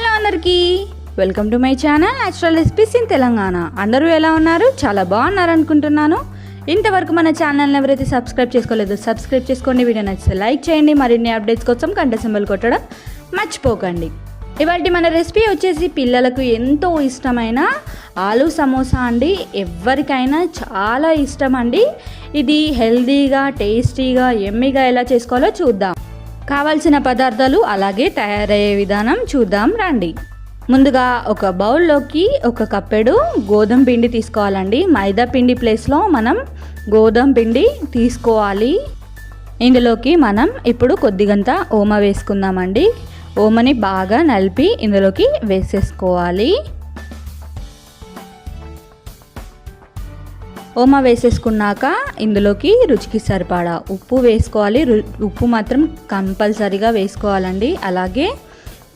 Hello అందరికీ. Welcome to my channel natural recipes in Telangana అందరూ ఎలా ఉన్నారు? చాలా బాగున్నారు అనుకుంటున్నాను. ఇంతవరకు మన ఛానల్ని ఎవరైతే సబ్స్క్రైబ్ చేసుకోలేదో సబ్స్క్రైబ్ చేసుకోండి వీడియో నచ్చితే లైక్ చేయండి మరిన్ని అప్డేట్స్ కోసం గంట సింబల్ కొట్టడం మర్చిపోకండి. ఇవాళ మన రెసిపీ వచ్చేసి పిల్లలకు ఎంతో ఇష్టమైన ఆలూ సమోసా అండి. ఎవరికైనా చాలా ఇష్టం అండి. ఇది హెల్దీగా టేస్టీగా ఎమ్మిగా ఎలా చేసుకోవాలో చూద్దాం. కావాల్సిన పదార్థాలు అలాగే తయారయ్యే విధానం చూద్దాం రండి. ముందుగా ఒక బౌల్లోకి ఒక కప్పెడు గోధుమ పిండి తీసుకోవాలండి. మైదా పిండి ప్లేస్లో మనం గోధుమ పిండి తీసుకోవాలి. ఇందులోకి మనం ఇప్పుడు కొద్దిగంత ఓమ వేసుకుందామండి. ఓమని బాగా నలిపి ఇందులోకి వేసేసుకోవాలి. ఓమ వేసేసుకున్నాక ఇందులోకి రుచికి సరిపడా ఉప్పు వేసుకోవాలి. ఉప్పు మాత్రం కంపల్సరీగా వేసుకోవాలండి. అలాగే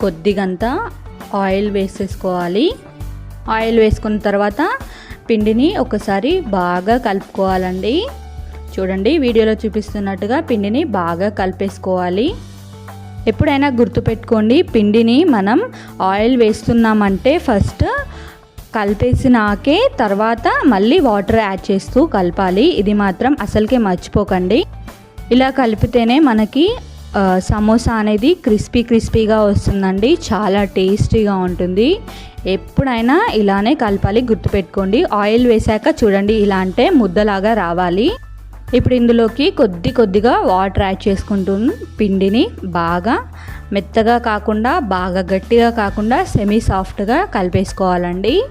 కొద్దిగంత ఆయిల్ వేసేసుకోవాలి. ఆయిల్ వేసుకున్న తర్వాత పిండిని ఒకసారి బాగా కలుపుకోవాలండి. చూడండి వీడియోలో చూపిస్తున్నట్టుగా పిండిని బాగా కలిపేసుకోవాలి. ఎప్పుడైనా గుర్తుపెట్టుకోండి పిండిని మనం ఆయిల్ వేస్తున్నామంటే ఫస్ట్ కలిపేసినాకే తర్వాత మళ్ళీ వాటర్ యాడ్ చేస్తూ కలపాలి. ఇది మాత్రం అసలుకే మర్చిపోకండి. ఇలా కలిపితేనే మనకి సమోసా అనేది క్రిస్పీ క్రిస్పీగా వస్తుందండి. చాలా టేస్టీగా ఉంటుంది. ఎప్పుడైనా ఇలానే కలపాలి గుర్తుపెట్టుకోండి. ఆయిల్ వేసాక చూడండి ఇలా అంటే ముద్దలాగా రావాలి. ఇప్పుడు ఇందులోకి కొద్ది కొద్దిగా వాటర్ యాడ్ చేసుకుంటూ పిండిని బాగా మెత్తగా కాకుండా బాగా గట్టిగా కాకుండా సెమీ సాఫ్ట్గా కలిపేసుకోవాలండి.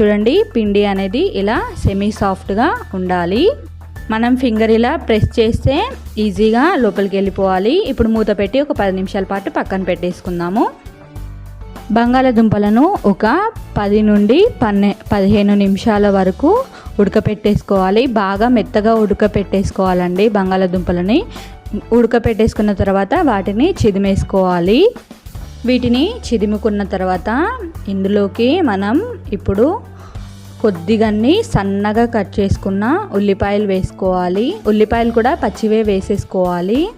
చూడండి పిండి అనేది ఇలా సెమీ సాఫ్ట్గా ఉండాలి. మనం ఫింగర్ ఇలా ప్రెస్ చేస్తే ఈజీగా లోపలికి వెళ్ళిపోవాలి. ఇప్పుడు మూత పెట్టి ఒక పది నిమిషాల పాటు పక్కన పెట్టేసుకుందాము. బంగాళదుంపలను ఒక పది నుండి పన్నె పదిహేను నిమిషాల వరకు ఉడకపెట్టేసుకోవాలి. బాగా మెత్తగా ఉడకపెట్టేసుకోవాలండి బంగాళదుంపలని. ఉడకపెట్టేసుకున్న తర్వాత వాటిని చిదిమేసుకోవాలి. వీటిని చిదిముకున్న తర్వాత ఇందులోకి మనం ఇప్పుడు కొద్దిగాన్ని సన్నగా కట్ చేసుకున్న ఉల్లిపాయలు వేసుకోవాలి. ఉల్లిపాయలు కూడా పచ్చివే వేసేసుకోవాలి.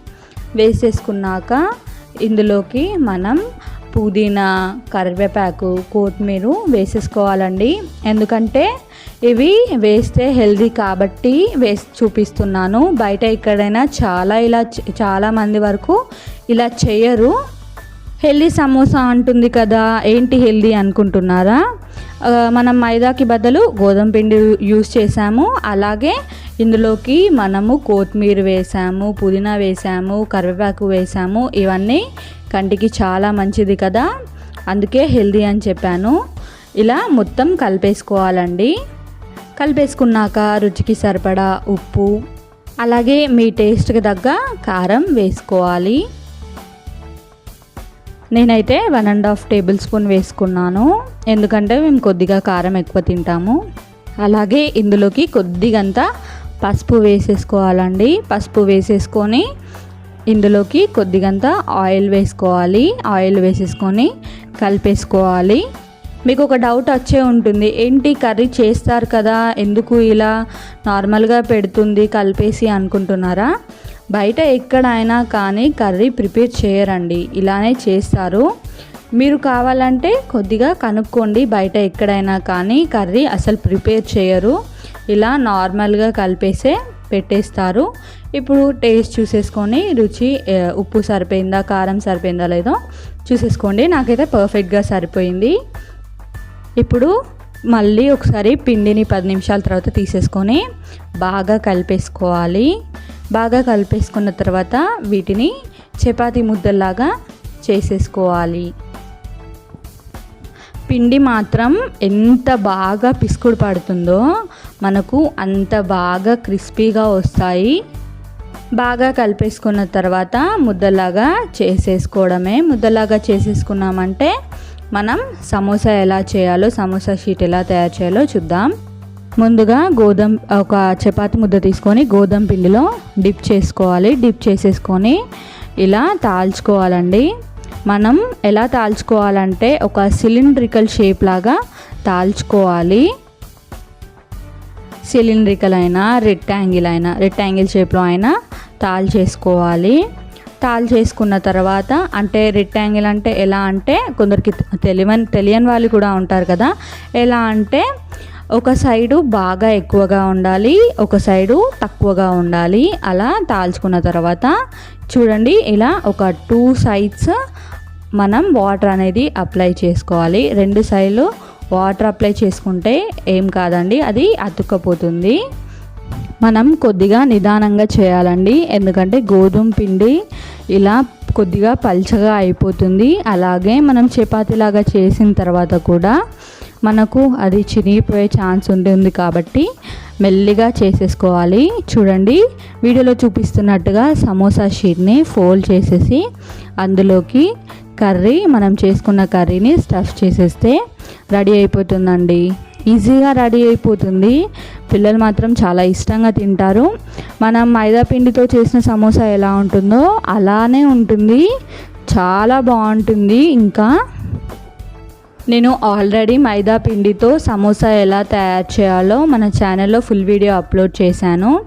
వేసేసుకున్నాక ఇందులోకి మనం పుదీనా కరివేపాకు కొత్తిమీర వేసేసుకోవాలండి. ఎందుకంటే ఇవి వేస్తే హెల్దీ కాబట్టి వేసి చూపిస్తున్నాను. బయట ఎక్కడైనా చాలా ఇలా చాలామంది చాలా మంది వరకు ఇలా చేయరు. హెల్దీ సమోసా అంటుంది కదా ఏంటి హెల్దీ అనుకుంటున్నారా? మనం మైదాకి బదులు గోధుమ పిండి యూస్ చేసాము అలాగే ఇందులోకి మనము కొత్తిమీర వేసాము పుదీనా వేసాము కరివేపాకు వేసాము ఇవన్నీ కంటికి చాలా మంచిది కదా. అందుకే హెల్దీ అని చెప్పాను. ఇలా మొత్తం కలిపేసుకోవాలండి. కలిపేసుకున్నాక రుచికి సరిపడా ఉప్పు అలాగే మీ టేస్ట్కి తగ్గ కారం వేసుకోవాలి. నేనైతే one and half tablespoon వేసుకున్నాను. ఎందుకంటే మేము కొద్దిగా కారం ఎక్కువ తింటాము. అలాగే ఇందులోకి కొద్దిగంత పసుపు వేసేసుకోవాలండి. పసుపు వేసేసుకొని ఇందులోకి కొద్దిగంత ఆయిల్ వేసుకోవాలి. ఆయిల్ వేసేసుకొని కలిపేసుకోవాలి. మీకు ఒక డౌట్ వచ్చే ఉంటుంది. ఏంటి కర్రీ చేస్తారు కదా? ఎందుకు ఇలా నార్మల్గా పెడుతుంది కలిపేసి అనుకుంటున్నారా? బయట ఎక్కడైనా కానీ కర్రీ ప్రిపేర్ చేయరండి. ఇలానే చేస్తారు. మీరు కావాలంటే కొద్దిగా కనుక్కోండి. బయట ఎక్కడైనా కానీ కర్రీ అసలు ప్రిపేర్ చేయరు. ఇలా నార్మల్గా కలిపేసే పెట్టేస్తారు. ఇప్పుడు టేస్ట్ చూసేసుకొని రుచి ఉప్పు సరిపోయిందా కారం సరిపోయిందా లేదో చూసేసుకోండి. నాకైతే పర్ఫెక్ట్గా సరిపోయింది. ఇప్పుడు మళ్ళీ ఒకసారి పిండిని పది నిమిషాల తర్వాత తీసేసుకొని బాగా కలిపేసుకోవాలి. బాగా కలిపేసుకున్న తర్వాత వీటిని చపాతి ముద్దల్లాగా చేసేసుకోవాలి. పిండి మాత్రం ఎంత బాగా పిసుకుడు పడుతుందో మనకు అంత బాగా క్రిస్పీగా వస్తాయి. బాగా కలిపేసుకున్న తర్వాత ముద్దలాగా చేసేసుకోవడమే. ముద్దలాగా చేసేసుకున్నామంటే మనం సమోసా ఎలా చేయాలో సమోసా షీట్ ఎలా తయారు చేయాలో చూద్దాం. ముందుగా గోధుమ ఒక చపాతి ముద్ద తీసుకొని గోధుమ పిండిలో డిప్ చేసుకోవాలి. డిప్ చేసేసుకొని ఇలా తాల్చుకోవాలండి. మనం ఎలా తాల్చుకోవాలంటే ఒక సిలిండ్రికల్ షేప్ లాగా తాల్చుకోవాలి. సిలిండ్రికల్ అయినా రెక్టాంగిల్ అయినా రెక్టాంగిల్ షేప్లో అయినా తాల్ చేసుకోవాలి తాల్ చేసుకున్న తర్వాత అంటే రెక్టాంగిల్ అంటే ఎలా అంటే కొందరికి తెలియని తెలియని వాళ్ళు కూడా ఉంటారు కదా. ఎలా అంటే ఒక సైడు బాగా ఎక్కువగా ఉండాలి ఒక సైడు తక్కువగా ఉండాలి. అలా తాల్చుకున్న తర్వాత చూడండి ఇలా ఒక టూ సైడ్స్ మనం వాటర్ అనేది అప్లై చేసుకోవాలి. రెండు సైడ్లు వాటర్ అప్లై చేసుకుంటే ఏం కాదండి అది అతుక్కపోతుంది. మనం కొద్దిగా నిదానంగా చేయాలండి ఎందుకంటే గోధుమ పిండి ఇలా కొద్దిగా పల్చగా అయిపోతుంది. అలాగే మనం చపాతీలాగా చేసిన తర్వాత కూడా మనకు అది చినిగిపోయే ఛాన్స్ ఉంటుంది కాబట్టి మెల్లిగా చేసేసుకోవాలి. చూడండి వీడియోలో చూపిస్తున్నట్టుగా సమోసా షీట్ని ఫోల్డ్ చేసేసి అందులోకి కర్రీ మనం చేసుకున్న కర్రీని స్టఫ్ చేసేస్తే రెడీ అయిపోతుందండి. ఈజీగా రెడీ అయిపోతుంది. పిల్లలు మాత్రం చాలా ఇష్టంగా తింటారు. మనం మైదా పిండితో చేసిన సమోసా ఎలా ఉంటుందో అలానే ఉంటుంది. చాలా బాగుంటుంది. ఇంకా నేను ఆల్రెడీ మైదా పిండితో సమోసా ఎలా తయారు చేయాలో మన ఛానల్లో ఫుల్ వీడియో అప్లోడ్ చేశాను.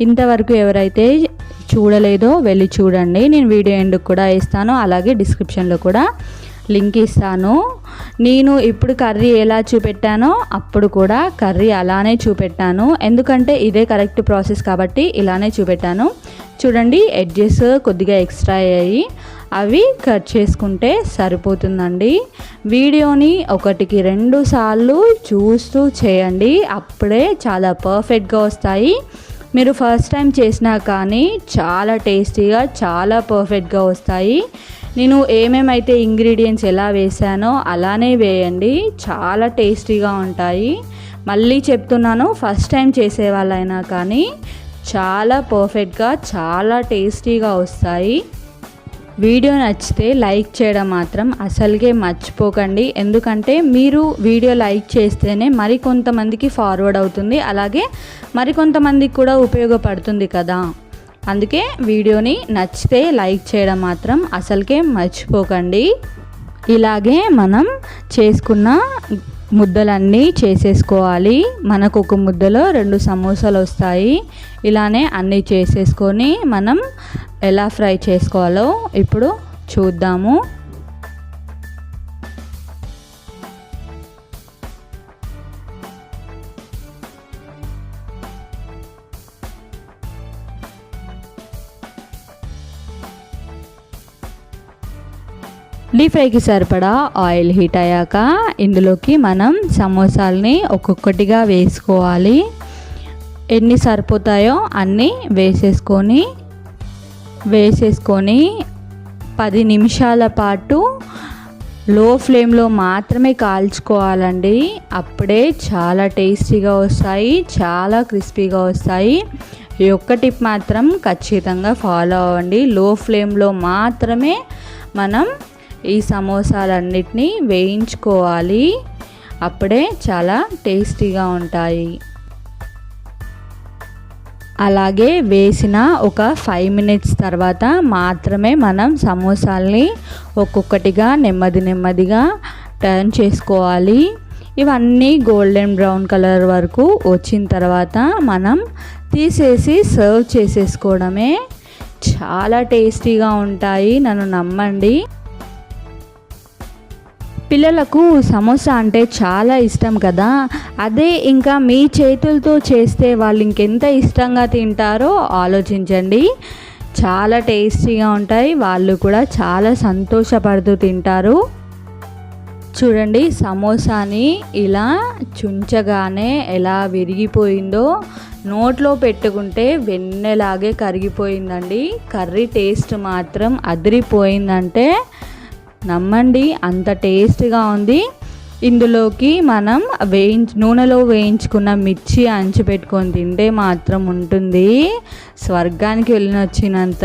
ఇంతవరకు ఎవరైతే చూడలేదో వెళ్ళి చూడండి. నేను వీడియో ఎండుకు కూడా ఇస్తాను. అలాగే డిస్క్రిప్షన్లో కూడా లింక్ ఇస్తాను. నేను ఇప్పుడు కర్రీ ఎలా చూపెట్టానో అప్పుడు కూడా కర్రీ అలానే చూపెట్టాను. ఎందుకంటే ఇదే కరెక్ట్ ప్రాసెస్ కాబట్టి ఇలానే చూపెట్టాను. చూడండి ఎడ్జెస్ కొద్దిగా ఎక్స్ట్రా అయ్యాయి. అవి కట్ చేసుకుంటే సరిపోతుందండి. వీడియోని ఒకటికి రెండు సార్లు చూస్తూ చేయండి. అప్పుడే చాలా పర్ఫెక్ట్గా వస్తాయి. మీరు ఫస్ట్ టైం చేసినా కానీ చాలా టేస్టీగా చాలా పర్ఫెక్ట్గా వస్తాయి. నేను ఏమేమైతే ఇంగ్రీడియంట్స్ ఎలా వేసానో అలానే వేయండి. చాలా టేస్టీగా ఉంటాయి. మళ్ళీ చెప్తున్నాను ఫస్ట్ టైం చేసే వాళ్ళైనా కానీ చాలా పర్ఫెక్ట్గా చాలా టేస్టీగా వస్తాయి. వీడియో నచ్చితే లైక్ చేయడం మాత్రం అసలుకే మర్చిపోకండి. ఎందుకంటే మీరు వీడియో లైక్ చేస్తేనే మరికొంతమందికి ఫార్వర్డ్ అవుతుంది. అలాగే మరికొంతమందికి కూడా ఉపయోగపడుతుంది కదా. అందుకే వీడియోని నచ్చితే లైక్ చేయడం మాత్రం అసలుకే మర్చిపోకండి. ఇలాగే మనం చేసుకున్న ముద్దలన్నీ చేసేసుకోవాలి. మనకు ఒక ముద్దలో రెండు సమోసాలు వస్తాయి. ఇలానే అన్నీ చేసేసుకొని మనం ఎలా ఫ్రై చేసుకోవాలో ఇప్పుడు చూద్దాము. డీప్ ఫ్రైకి సరిపడా ఆయిల్ హీట్ అయ్యాక ఇందులోకి మనం సమోసాలని ఒక్కొక్కటిగా వేసుకోవాలి. ఎన్ని సరిపోతాయో అన్నీ వేసేసుకొని వేసేసుకొని పది నిమిషాల పాటు లో ఫ్లేమ్లో మాత్రమే కాల్చుకోవాలండి. అప్పుడే చాలా టేస్టీగా వస్తాయి చాలా క్రిస్పీగా వస్తాయి. ఈ ఒక్క టిప్ మాత్రం ఖచ్చితంగా ఫాలో అవ్వండి. లో ఫ్లేమ్లో మాత్రమే మనం ఈ సమోసాలన్నిటినీ వేయించుకోవాలి. అప్పుడే చాలా టేస్టీగా ఉంటాయి. అలాగే వేసిన ఒక ఫైవ్ మినిట్స్ తర్వాత మాత్రమే మనం సమోసాల్ని ఒక్కొక్కటిగా నెమ్మది నెమ్మదిగా టర్న్ చేసుకోవాలి. ఇవన్నీ గోల్డెన్ బ్రౌన్ కలర్ వరకు వచ్చిన తర్వాత మనం తీసేసి సర్వ్ చేసేసుకోవడమే. చాలా టేస్టీగా ఉంటాయి. నన్ను నమ్మండి. పిల్లలకు సమోసా అంటే చాలా ఇష్టం కదా? అదే ఇంకా మీ చేతులతో చేస్తే వాళ్ళు ఇంకెంత ఇష్టంగా తింటారో ఆలోచించండి. చాలా టేస్టీగా ఉంటాయి. వాళ్ళు కూడా చాలా సంతోషపడుతూ తింటారు. చూడండి సమోసాని ఇలా చుంచగానే ఎలా విరిగిపోయిందో నోట్లో పెట్టుకుంటే వెన్నెలాగే కరిగిపోయిందండి. కర్రీ టేస్ట్ మాత్రం అదిరిపోయిందంటే నమ్మండి అంత టేస్ట్గా ఉంది. ఇందులోకి మనం వేయించ నూనెలో వేయించుకున్న మిర్చి అంచు పెట్టుకొని తింటే మాత్రం ఉంటుంది. స్వర్గానికి వెళ్ళిన వచ్చినంత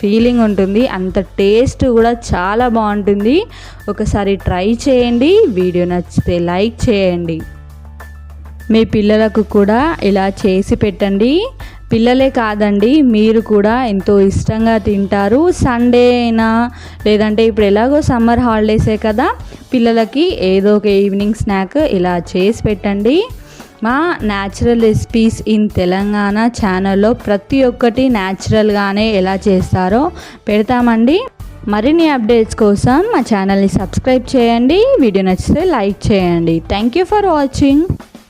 ఫీలింగ్ ఉంటుంది. అంత టేస్ట్ కూడా చాలా బాగుంటుంది. ఒకసారి ట్రై చేయండి. వీడియో నచ్చితే లైక్ చేయండి. మీ పిల్లలకు కూడా ఇలా చేసి పెట్టండి. పిల్లలే కాదండి మీరు కూడా ఎంతో ఇష్టంగా తింటారు. సండే అయినా లేదంటే ఇప్పుడు ఎలాగో సమ్మర్ హాలిడేసే కదా పిల్లలకి ఏదో ఒక ఈవినింగ్ స్నాక్ ఇలా చేసి పెట్టండి. మా న్యాచురల్ రెసిపీస్ ఇన్ తెలంగాణ ఛానల్లో ప్రతి ఒక్కటి న్యాచురల్గానే ఎలా చేస్తారో పెడతామండి. మరిన్ని అప్డేట్స్ కోసం మా ఛానల్ని సబ్స్క్రైబ్ చేయండి. వీడియో నచ్చితే లైక్ చేయండి. Thank you for watching